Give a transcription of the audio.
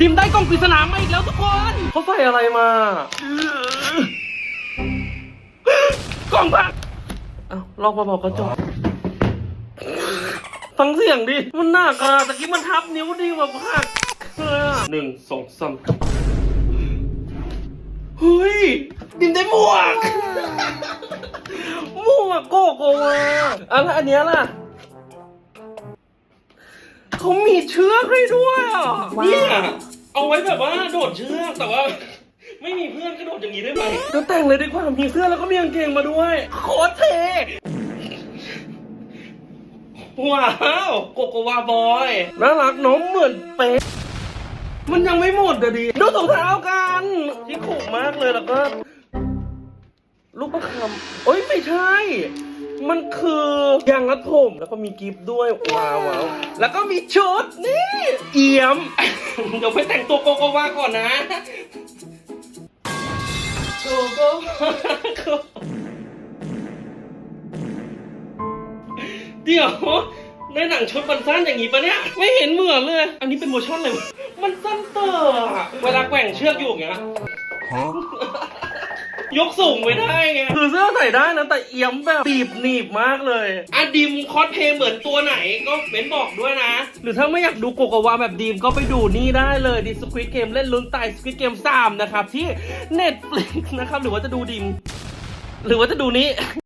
ดิมได้กล่องปริศนามาอีกแล้วทุกคนเขาใส่อะไรมา กล่องพังเอ้าลอกมาบอกกระจกฟังเสียงดิ มันหนักอะตะกี้มันทับนิ้วดีแบบหักหนึ่งสองสามเฮ้ย ดิมได้หมวกหมวกโกโกวาอะแล้วอันเนี้ยล่ะเขามีเชือกให้ด้วยอะเนี่ย เอาไว้แบบว่าโดดเชือกแต่ว่า ไม่มีเพื่อนกระโดดอย่างนี้ได้ไหมเดี๋ยวแต่งเลยดีกว่ามีเสื้อแล้วก็มีกางเกงมาด้วยโคตรเท่ว้าวโกโกวาบอยน่ารักน้องเหมือนเป๊ะมันยังไม่หมดเดี๋ยดีดูถุงเท้ากันที่ขู่มากเลยแล้วก็ ลูกประคำเอ้ยไม่ใช่ มันคือยางรัดผม แล้วก็มีกิฟต์ด้วยว้าวว้าวแล้วก็มีชุดนี่เอี่ยม เดี๋ยวไปแต่งตัวโกโกวาก่อนนะโกโกวาเดี๋ยวในหนังชุดมันสั้นอย่างนี้ปะเนี่ย ไม่เห็นเหมือนเลย อันนี้เป็นโมชั่นเลยวะมันสั้นเตอร์อะเวลาแกว่งเชือกอยู่อย่างเงี้ย ยกสูงไม่ได้ไงคือเสื้อใส่ได้นะแต่เอี้ยมแบบตีบหนีบมากเลยอะดิมคอสเพลย์เหมือนตัวไหนก็เม้นบอกด้วยนะ หรือถ้าไม่อยากดูโกโกวาแบบดีมก็ไปดูนี่ได้เลยดิสควิตเกมเล่นลุ้นตายสควิตเกม3นะครับที่ Netflix นะครับหรือว่าจะดูดิม หรือว่าจะดูนี้